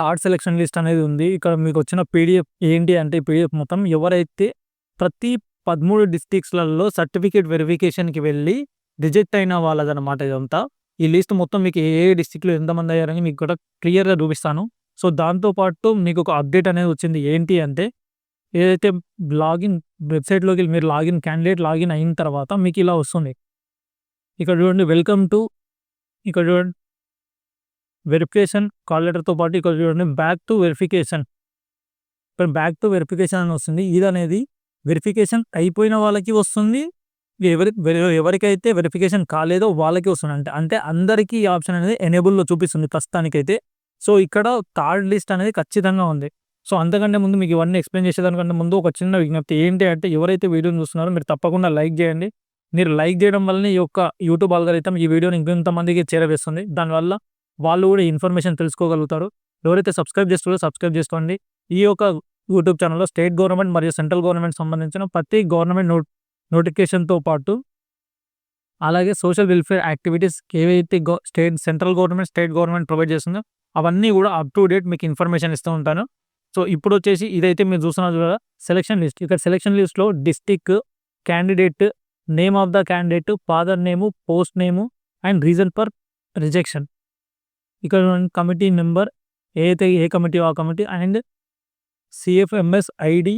Third selection list అనేది ఉంది. ఇక్కడ మీకు వచ్చిన పీడిఎఫ్ ఏంటి అంటే పీడిఎఫ్ మొత్తం ఎవరైతే ప్రతి 13 డిస్ట్రిక్ట్స్‌లలో సర్టిఫికేట్ వెరిఫికేషన్‌కి వెళ్ళి రిజెక్ట్ అయిన వాళ్ళదనమాట ఇదంతా. ఈ లిస్ట్ మొత్తం మీకు ఏ ఏ డిస్ట్రిక్ట్‌లో ఎంతమంది అయ్యారని మీకు కూడా క్లియర్‌గా చూపిస్తాను. సో, దాంతో పాటు మీకు ఒక అప్డేట్ అనేది వచ్చింది. ఏంటి అంటే ఏదైతే లాగిన్ వెబ్‌సైట్‌లోకి మీరు లాగిన్ క్యాండిడేట్ లాగిన్ అయిన తర్వాత మీకు ఇలా వస్తుంది. ఇక్కడ చూడండి వెల్కమ్ టు ఇక్కడ చూడండి వెరిఫికేషన్ కాల్ లెటర్‌తో పాటు ఇక్కడ చూడండి బ్యాక్ టు వెరిఫికేషన్. ఇక్కడ బ్యాక్ టు వెరిఫికేషన్ అని వస్తుంది. ఇదనేది వెరిఫికేషన్ అయిపోయిన వాళ్ళకి వస్తుంది. ఎవరి ఎవరికైతే వెరిఫికేషన్ కాలేదో వాళ్ళకి వస్తుంది. అంటే అంటే అందరికీ ఈ ఆప్షన్ అనేది ఎనేబుల్‌లో చూపిస్తుంది ప్రస్తుతానికైతే. సో, ఇక్కడ థర్డ్ లిస్ట్ అనేది ఖచ్చితంగా ఉంది. సో, అంతకంటే ముందు మీకు ఇవన్నీ ఎక్స్‌ప్లెయిన్ చేసేదానికంటే ముందు ఒక చిన్న విజ్ఞప్తి ఏంటి అంటే ఎవరైతే వీడియోని చూస్తున్నారో మీరు తప్పకుండా లైక్ చేయండి. మీరు లైక్ చేయడం వల్లనే ఈ యొక్క యూట్యూబ్ ఆల్గోరిథం ఈ వీడియోని ఇంకొంతమందికి చేరవేస్తుంది. దానివల్ల వాళ్ళు కూడా ఇన్ఫర్మేషన్ తెలుసుకోగలుగుతారు. ఎవరైతే సబ్స్క్రైబ్ చేస్తారో సబ్స్క్రైబ్ చేసుకోండి. ఈ యొక్క యూట్యూబ్ ఛానల్లో స్టేట్ గవర్నమెంట్ మరియు సెంట్రల్ గవర్నమెంట్ సంబంధించిన ప్రతి గవర్నమెంట్ నోట్ నోటిఫికేషన్‌తో పాటు అలాగే సోషల్ వెల్ఫేర్ యాక్టివిటీస్ ఏవైతే go state central government, state government provide చేస్తుందో అవన్నీ కూడా అప్ టు డేట్ మీకు ఇన్ఫర్మేషన్ ఇస్తూ ఉంటాను. సో, ఇప్పుడు వచ్చేసి ఇదైతే మీరు చూస్తున్నారు కదా సెలక్షన్ లిస్ట్. ఇక్కడ సెలక్షన్ లిస్ట్‌లో district candidate, name of the candidate, father name, post name and reason for rejection. ఇక్కడ కమిటీ నెంబర్ ఏదైతే ఏ కమిటీ ఆ committee and CFMS ID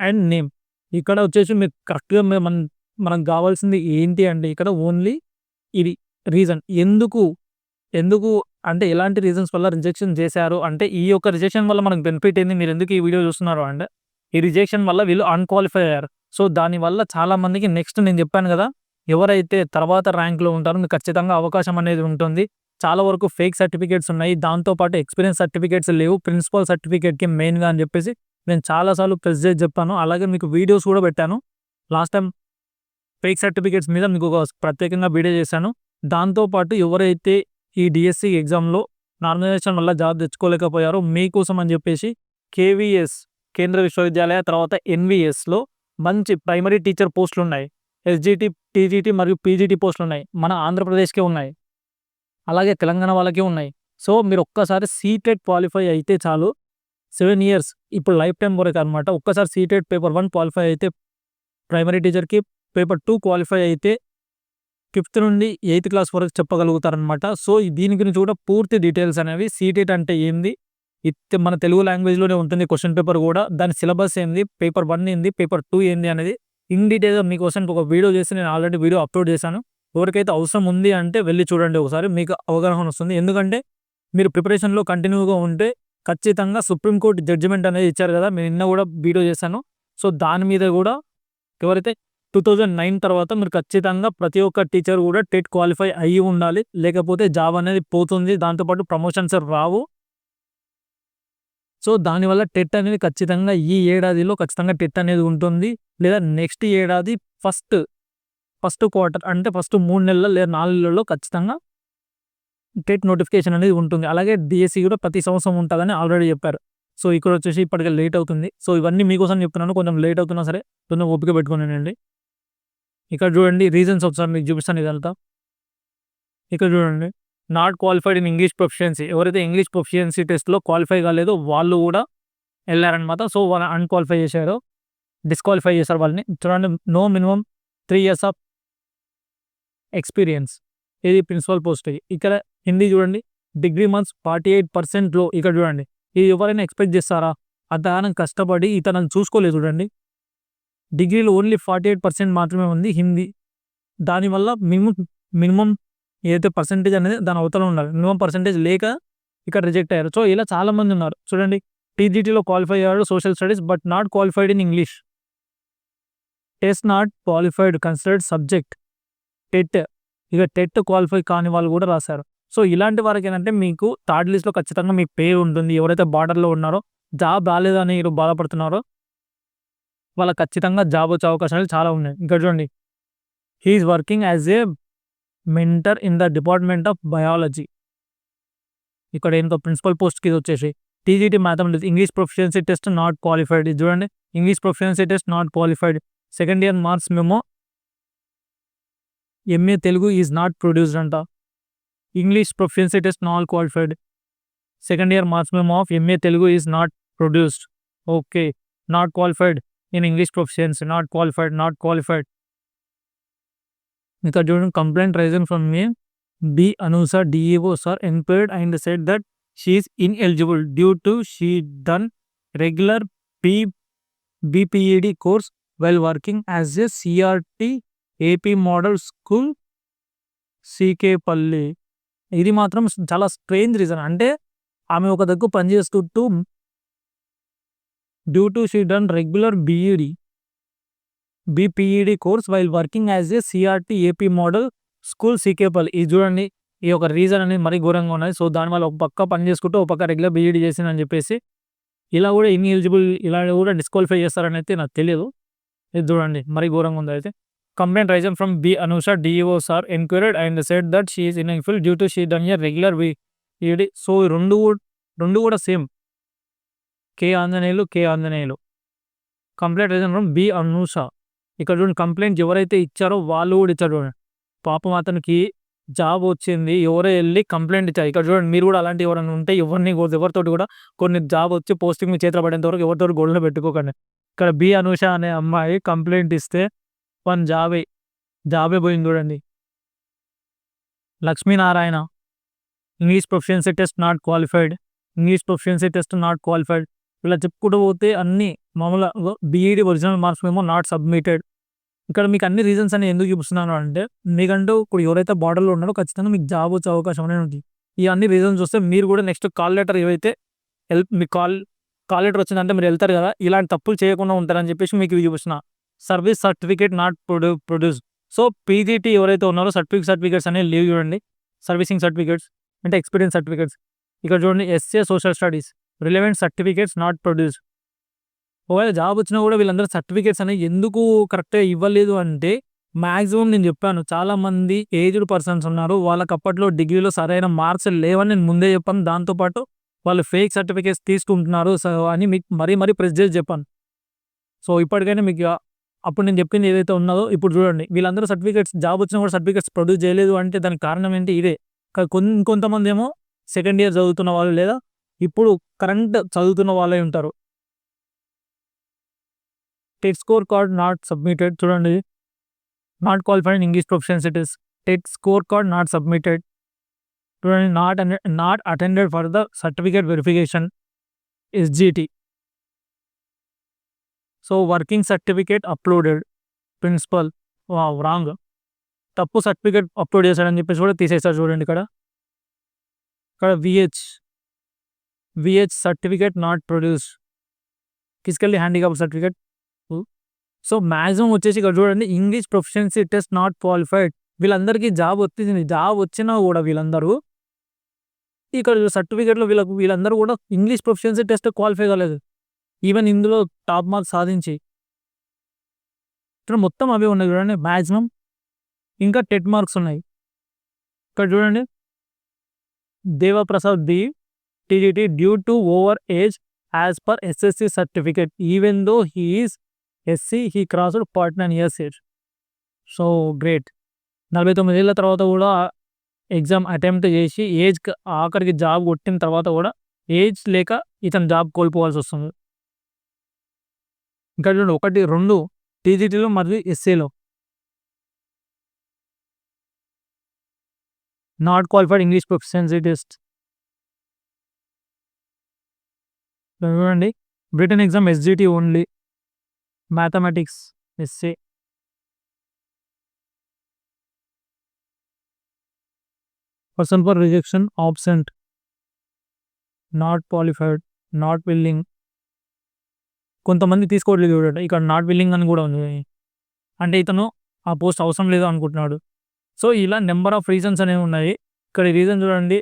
and name. ఇక్కడ వచ్చేసి మీకు కరెక్ట్‌గా మన మనకు కావాల్సింది ఏంటి అంటే ఇక్కడ ఓన్లీ ఇది రీజన్. ఎందుకు, ఎందుకు అంటే ఎలాంటి రీజన్స్ వల్ల రిజెక్షన్ చేశారు అంటే ఈ యొక్క రిజెక్షన్ వల్ల మనకు బెనిఫిట్ ఏంది? మీరు ఎందుకు ఈ వీడియో చూస్తున్నారు అంటే ఈ రిజెక్షన్ వల్ల వీళ్ళు అన్‌క్వాలిఫై అయ్యారు. సో, దానివల్ల చాలామందికి నెక్స్ట్ నేను చెప్పాను కదా! ఎవరైతే తర్వాత ర్యాంక్‌లో ఉంటారో మీకు ఖచ్చితంగా అవకాశం అనేది ఉంటుంది. చాలా వరకు ఫేక్ సర్టిఫికేట్స్ ఉన్నాయి. దాంతో పాటు ఎక్స్‌పీరియన్స్ సర్టిఫికేట్స్ లేవు. ప్రిన్సిపల్ సర్టిఫికేట్‌కి మెయిన్‌గా అని చెప్పేసి నేను చాలా సార్లు ప్రెస్ చేసి చెప్పాను. అలాగే మీకు వీడియోస్ కూడా పెట్టాను. లాస్ట్ టైం ఫేక్ సర్టిఫికేట్స్ మీద మీకు ఒక ప్రత్యేకంగా వీడియో చేశాను. దాంతోపాటు ఎవరైతే ఈ డీఎస్సీ ఎగ్జామ్‌లో నార్మలైజేషన్ వల్ల జాబ్ తెచ్చుకోలేకపోయారో మీకోసం అని చెప్పేసి కేవీఎస్ కేంద్ర విశ్వవిద్యాలయ తర్వాత ఎన్‌వీఎస్‌లో మంచి ప్రైమరీ టీచర్ పోస్టులు ఉన్నాయి. ఎస్జిటి టీజీటీ మరియు పీజీటీ పోస్టులు ఉన్నాయి. మన ఆంధ్రప్రదేశ్‌కే ఉన్నాయి. అలాగే తెలంగాణ వాళ్ళకి ఉన్నాయి. సో, మీరు ఒక్కసారి సీటెట్ క్వాలిఫై అయితే చాలు సెవెన్ ఇయర్స్ ఇప్పుడు లైఫ్ టైం వరకు అనమాట. ఒక్కసారి సీటెట్ పేపర్ వన్ క్వాలిఫై అయితే ప్రైమరీ టీచర్‌కి, పేపర్ టూ క్వాలిఫై అయితే ఫిఫ్త్ నుండి ఎయిత్ క్లాస్ వరకు చెప్పగలుగుతారనమాట. సో, దీని గురించి కూడా పూర్తి డీటెయిల్స్ అనేవి సీటెట్ అంటే ఏంది? ఇత్ మన తెలుగు లాంగ్వేజ్‌లోనే ఉంటుంది క్వశ్చన్ పేపర్ కూడా. దాని సిలబస్ ఏంది? పేపర్ వన్ ఏంది? పేపర్ టూ ఏంది? అనేది ఇన్ డీటెయిల్‌గా మీకోసం ఒక వీడియో చేసి నేను ఆల్రెడీ వీడియో అప్‌లోడ్ చేశాను. ఎవరికైతే అవసరం ఉంది అంటే వెళ్ళి చూడండి ఒకసారి. మీకు అవగాహన వస్తుంది. ఎందుకంటే మీరు ప్రిపరేషన్‌లో కంటిన్యూగా ఉంటే ఖచ్చితంగా సుప్రీంకోర్టు జడ్జిమెంట్ అనేది ఇచ్చారు కదా! నేను నిన్న కూడా వీడియో చేశాను. సో, దాని మీద కూడా ఎవరైతే 2009 తర్వాత మీరు ఖచ్చితంగా ప్రతి ఒక్క టీచర్ కూడా టెట్ క్వాలిఫై అయ్యి ఉండాలి. లేకపోతే జాబ్ అనేది పోతుంది. దాంతోపాటు ప్రమోషన్స్ రావు. సో, దానివల్ల టెట్ అనేది ఖచ్చితంగా ఈ ఏడాదిలో ఖచ్చితంగా టెట్ అనేది ఉంటుంది. లేదా నెక్స్ట్ ఏడాది ఫస్ట్, ఫస్ట్ క్వార్టర్ అంటే ఫస్ట్ మూడు నెలల్లో లేదా నాలుగు నెలల్లో ఖచ్చితంగా టెట్ నోటిఫికేషన్ అనేది ఉంటుంది. అలాగే డిఎస్సి కూడా ప్రతి సంవత్సరం ఉంటుందని ఆల్రెడీ చెప్పారు. సో, ఇక్కడ వచ్చేసి ఇప్పటికే లేట్ అవుతుంది. సో, ఇవన్నీ మీకోసం చెప్తున్నాను. కొంచెం లేట్ అవుతున్నా సరే కొంచెం ఓపిక పెట్టుకునేనండి ఇక్కడ చూడండి రీజన్స్ ఒకసారి మీకు చూపిస్తాను ఇదంతా. ఇక్కడ చూడండి not qualified in English proficiency ఎవరైతే ఇంగ్లీష్ ప్రొఫిషియన్సీ టెస్ట్‌లో క్వాలిఫై కాలేదో వాళ్ళు కూడా వెళ్ళారనమాట సో, వాళ్ళు అన్‌క్వాలిఫై చేశారు. డిస్‌క్వాలిఫై చేశారు వాళ్ళని. చూడండి no minimum three years of experience ఇది ప్రిన్సిపల్ పోస్ట్ ఇక్కడ హిందీ చూడండి డిగ్రీ మంత్స్ ఫార్టీ ఎయిట్ పర్సెంట్లో ఇక్కడ చూడండి. ఇది ఎవరైనా ఎక్స్‌పెక్ట్ చేస్తారా? అంతగానం కష్టపడి ఇతను చూసుకోలేదు చూడండి. డిగ్రీలో ఓన్లీ 48% మాత్రమే ఉంది హిందీ. దానివల్ల మినిమం మినిమమ్ ఏదైతే పర్సెంటేజ్ అనేది దాని అవతల ఉండాలి. మినిమమ్ పర్సెంటేజ్ లేక ఇక్కడ రిజెక్ట్ అయ్యారు. సో, ఇలా చాలామంది ఉన్నారు. చూడండి టీజీటీలో క్వాలిఫై అయ్యాడు social studies but not qualified in English. Test not qualified considered subject TET. ఇక టెట్ క్వాలిఫై కాని వాళ్ళు కూడా రాశారు. సో, ఇలాంటి వారికి ఏంటంటే మీకు థర్డ్ లిస్ట్‌లో ఖచ్చితంగా మీ పేరు ఉంటుంది. ఎవరైతే బార్డర్‌లో ఉన్నారో జాబ్ రాలేదని మీరు బాధపడుతున్నారో వాళ్ళకి ఖచ్చితంగా జాబ్ వచ్చే అవకాశాలు చాలా ఉన్నాయి. ఇంకా చూడండి he is working as a mentor in the department of biology. ఇక్కడ ఏంటో ప్రిన్సిపల్ పోస్ట్‌కి ఇది వచ్చేసి TGT mathematics English proficiency test not qualified. ఇది చూడండి English proficiency test not qualified. Second year marks memo MA Telugu is not produced అంట. English proficiency test not qualified. Second year marks memo of MA Telugu is not produced okay not qualified in English professions not qualified not qualified ఇంకా చూడండి complaint raised from me B Anusha DEO sir enquired and said that she is ineligible due to she done regular P BPEd course while working as a CRT AP model school C K Palli ఇది మాత్రం చాలా strange reason అంటే ఆమె ఒక దగ్గర పనిచేసుకుంటూ due to she done regular BEd BPEd course while working as a CRT AP model school CK Palli ఇది చూడండి ఈ ఒక రీజన్ అనేది మరీ ఘోరంగా ఉన్నది. సో దానివల్ల ఒక పక్క పని చేసుకుంటూ ఒక పక్క రెగ్యులర్ బీఈడి చేసిందని చెప్పేసి ఇలా కూడా ఇన్ఎలిజిబుల్ ఇలా కూడా డిస్క్వాలిఫై చేస్తారని అయితే నాకు తెలియదు. ఇది చూడండి మరీ ఘోరంగా ఉంది అయితే. Complaint raised from B Anusha DEO sir enquired and said that she in infill due to she done year regular B Ed so ఈ రెండు కూడా- రెండు కూడా same K Anjaneyulu K Anjaneyulu complaint raised from B Anusha ఇక్కడ చూడండి complaint ఎవరైతే ఇచ్చారో వాళ్ళు కూడా ఇచ్చారు చూడండి. పాపం అతనికి జాబ్ వచ్చింది ఎవరో వెళ్ళి కంప్లైంట్ ఇచ్చారు. ఇక్కడ చూడండి మీరు కూడా అలాంటి ఎవరైనా ఉంటే ఎవరిని కూడా- ఎవరితోటి కూడా కొన్ని జాబ్ వచ్చి పోస్టింగ్ మీ చేతిలో పడేంత వరకు ఎవరితో గోడలో పెట్టుకోకండి. ఇక్కడ బి అనూష అనే అమ్మాయి కంప్లైంట్ ఇస్తే వన్ జాబే జాబే పోయింది చూడండి. Lakshminarayana English proficiency test not qualified English proficiency test not qualified ఇలా చెప్పుకుంటూ పోతే అన్ని మామూలుగా BEd original marks memo not submitted ఇక్కడ మీకు అన్ని రీజన్స్ అని ఎందుకు చూపిస్తున్నాను అంటే మీకంటూ ఇప్పుడు ఎవరైతే బార్డర్లో ఉన్నారో ఖచ్చితంగా మీకు జాబ్ వచ్చే అవకాశం అనేది ఉంది. ఈ అన్ని రీజన్స్ వస్తే మీరు కూడా నెక్స్ట్ కాల్ లెటర్ ఏవైతే హెల్ప్ మీ కాల్ కాల్ లెటర్ వచ్చిందంటే మీరు వెళ్తారు కదా ఇలాంటి తప్పులు చేయకుండా ఉంటారని చెప్పేసి మీకు ఇవి చూపిస్తున్నా. Service certificate not produce produce so PGT ఎవరైతే ఉన్నారో సర్టిఫికేట్ సర్టిఫికేట్స్ అనేవి లీవ్ చూడండి. సర్వీసింగ్ సర్టిఫికేట్స్ అంటే ఎక్స్పీరియన్స్ సర్టిఫికేట్స్. ఇక్కడ చూడండి SA social studies relevant certificates not produce ఒకవేళ జాబ్ వచ్చినా కూడా వీళ్ళందరూ సర్టిఫికేట్స్ అనేవి ఎందుకు కరెక్ట్గా ఇవ్వలేదు అంటే మ్యాక్సిమం నేను చెప్పాను చాలా మంది ఏజ్డ్ పర్సన్స్ ఉన్నారు వాళ్ళకి అప్పట్లో డిగ్రీలో సరైన మార్క్స్ లేవని నేను ముందే చెప్పాను. దాంతోపాటు వాళ్ళు ఫేక్ సర్టిఫికేట్స్ తీసుకుంటున్నారు సో అని మీకు మరీ మరీ ప్రెస్ చేసి చెప్పాను. సో ఇప్పటికైనా మీకు అప్పుడు నేను చెప్పింది ఏదైతే ఉన్నదో ఇప్పుడు చూడండి వీళ్ళందరూ సర్టిఫికేట్స్ జాబ్ వచ్చినా కూడా సర్టిఫికేట్స్ ప్రొడ్యూస్ చేయలేదు అంటే దానికి కారణం ఏంటి? ఇదే. కా- కొంతమంది ఏమో సెకండ్ ఇయర్ చదువుతున్న వాళ్ళు లేదా ఇప్పుడు కరెంట్ చదువుతున్న వాళ్ళే ఉంటారు. TET score card not submitted. చూడండి. Not qualified English professions it is TET score card not submitted. చూడండి not not attended for the certificate verification. SGT so working certificate uploaded principal wrong తప్పు certificate upload చేశాడని చెప్పేసి కూడా తీసేస్తారు చూడండి ఇక్కడ. ఇక్కడ VH VH certificate not produce physically handicap certificate so maximum వచ్చేసి ఇక్కడ చూడండి English proficiency test not qualified వీళ్ళందరికీ జాబ్ వచ్చింది. జాబ్ వచ్చినా కూడా వీళ్ళందరూ ఇక్కడ సర్టిఫికేట్లో వీళ్ళకు వీళ్ళందరూ కూడా ఇంగ్లీష్ ప్రొఫెషన్సీ టెస్ట్ క్వాలిఫై కాలేదు. ఈవెన్ ఇందులో టాప్ మార్క్స్ సాధించి ఇక్కడ మొత్తం అవే ఉన్నాయి చూడండి మ్యాక్సిమం ఇంకా టెట్ మార్క్స్ ఉన్నాయి. ఇక్కడ చూడండి Devaprasad the TGT due to over age as per SSC certificate even though he is SC he crossed forty nine years age so great నలభై తొమ్మిది ఏళ్ళ తర్వాత కూడా ఎగ్జామ్ అటెంప్ట్ చేసి ఏజ్ ఆఖరికి జాబ్ కొట్టిన తర్వాత కూడా ఏజ్ లేక ఇతను జాబ్ కోల్పోవాల్సి వస్తుంది. ఇంకా చూడండి ఒకటి రెండు టీజీటీలో మరియు ఎస్ఏలో. Not qualified English proficiency test చూడండి written exam SGT only mathematics SA person for rejection absent not qualified not willing కొంతమంది తీసుకోవట్లేదు చూడండి. ఇక్కడ నాట్ విల్లింగ్ అని కూడా ఉంది. అంటే ఇతను ఆ పోస్ట్ అవసరం లేదు అనుకుంటున్నాడు. సో ఇలా నెంబర్ ఆఫ్ రీజన్స్ అనేవి ఉన్నాయి. ఇక్కడ రీజన్ చూడండి.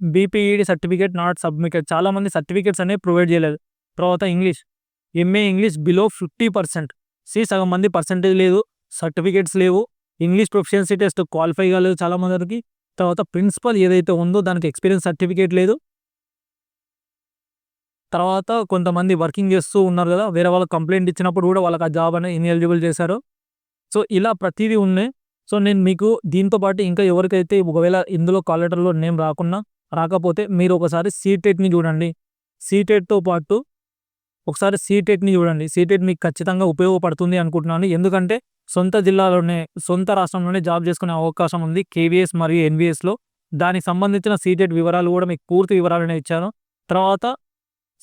బీపీఈడి సర్టిఫికేట్ నాట్ సబ్మిటెడ్ చాలా మంది సర్టిఫికేట్స్ అనేవి ప్రొవైడ్ చేయలేదు. తర్వాత English MA English below fifty percent C సగం మంది పర్సెంటేజ్ లేదు. సర్టిఫికేట్స్ లేవు. ఇంగ్లీష్ ప్రొఫిషియన్సీ టెస్ట్ క్వాలిఫై కాలేదు చాలామందికి. తర్వాత ప్రిన్సిపల్ ఏదైతే ఉందో దానికి ఎక్స్పీరియన్స్ సర్టిఫికేట్ లేదు. తర్వాత కొంతమంది వర్కింగ్ చేస్తూ ఉన్నారు కదా వేరే వాళ్ళకి కంప్లైంట్ ఇచ్చినప్పుడు కూడా వాళ్ళకి ఆ జాబ్ అనేది ఇన్ఎలిజిబుల్ చేశారు. సో ఇలా ప్రతిదీ ఉన్నాయి. సో నేను మీకు దీంతో పాటు ఇంకా ఎవరికైతే ఒకవేళ ఇందులో కాలేటర్లో నేమ్ రాకున్నా రాకపోతే మీరు ఒకసారి సీటెట్ని చూడండి. సీటెట్తో పాటు ఒకసారి సీటెట్ని చూడండి. సీటెట్ మీకు ఖచ్చితంగా ఉపయోగపడుతుంది అనుకుంటున్నాను. ఎందుకంటే సొంత జిల్లాలోనే సొంత రాష్ట్రంలోనే జాబ్ చేసుకునే అవకాశం ఉంది కేవీఎస్ మరియు ఎన్విఎస్లో దానికి సంబంధించిన సీటెట్ వివరాలు కూడా మీకు పూర్తి వివరాలనే ఇచ్చాను. తర్వాత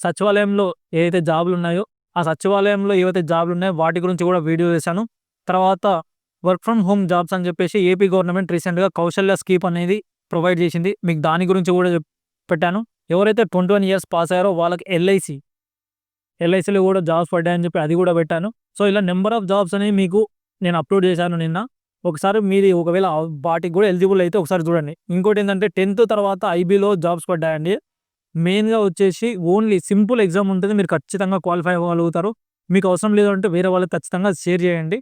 సచివాలయంలో ఏదైతే జాబులు ఉన్నాయో ఆ సచివాలయంలో ఏవైతే జాబులు ఉన్నాయో వాటి గురించి కూడా వీడియో చేశాను తర్వాత వర్క్ ఫ్రమ్ హోమ్ జాబ్స్ అని చెప్పేసి ఏపీ గవర్నమెంట్ రీసెంట్గా కౌశల్య స్కీప్ అనేది ప్రొవైడ్ చేసింది. మీకు దాని గురించి కూడా పెట్టాను. ఎవరైతే ట్వంటీ వన్ ఇయర్స్ పాస్ అయ్యారో వాళ్ళకి ఎల్ఐసి ఎల్ఐసిలో కూడా జాబ్స్ పడ్డాయని చెప్పి అది కూడా పెట్టాను. సో ఇలా నెంబర్ ఆఫ్ జాబ్స్ అనేవి మీకు నేను అప్లోడ్ చేశాను నిన్న. ఒకసారి మీది ఒకవేళ వాటికి కూడా ఎలిజిబుల్ అయితే ఒకసారి చూడండి. ఇంకోటి ఏంటంటే టెన్త్ తర్వాత ఐబీలో జాబ్స్ పడ్డాయండి. మెయిన్గా వచ్చేసి ఓన్లీ సింపుల్ ఎగ్జామ్ ఉంటుంది మీరు ఖచ్చితంగా క్వాలిఫై అవ్వగలుగుతారు. మీకు అవసరం లేదు అంటే వేరే వాళ్ళకి ఖచ్చితంగా షేర్ చేయండి.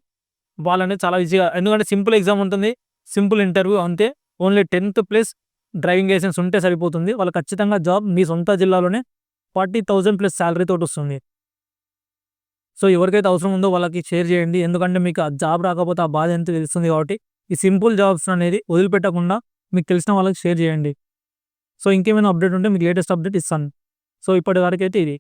వాళ్ళని చాలా ఈజీగా ఎందుకంటే సింపుల్ ఎగ్జామ్ ఉంటుంది సింపుల్ ఇంటర్వ్యూ అంతే. Only tenth plus driving licence ఉంటే సరిపోతుంది. వాళ్ళు ఖచ్చితంగా జాబ్ మీ సొంత జిల్లాలోనే ఫార్టీ థౌజండ్ ప్లస్ శాలరీ తోటి వస్తుంది. సో ఎవరికైతే అవసరం ఉందో వాళ్ళకి షేర్ చేయండి. ఎందుకంటే మీకు ఆ జాబ్ రాకపోతే ఆ బాధ ఎంత తెలుస్తుంది కాబట్టి ఈ సింపుల్ జాబ్స్ అనేది వదిలిపెట్టకుండా మీకు తెలిసిన వాళ్ళకి షేర్ చేయండి. సో ఇంకేమైనా అప్డేట్ ఉంటే మీకు లేటెస్ట్ అప్డేట్ ఇస్తాను. సో ఇప్పటి వరకు అయితే ఇది.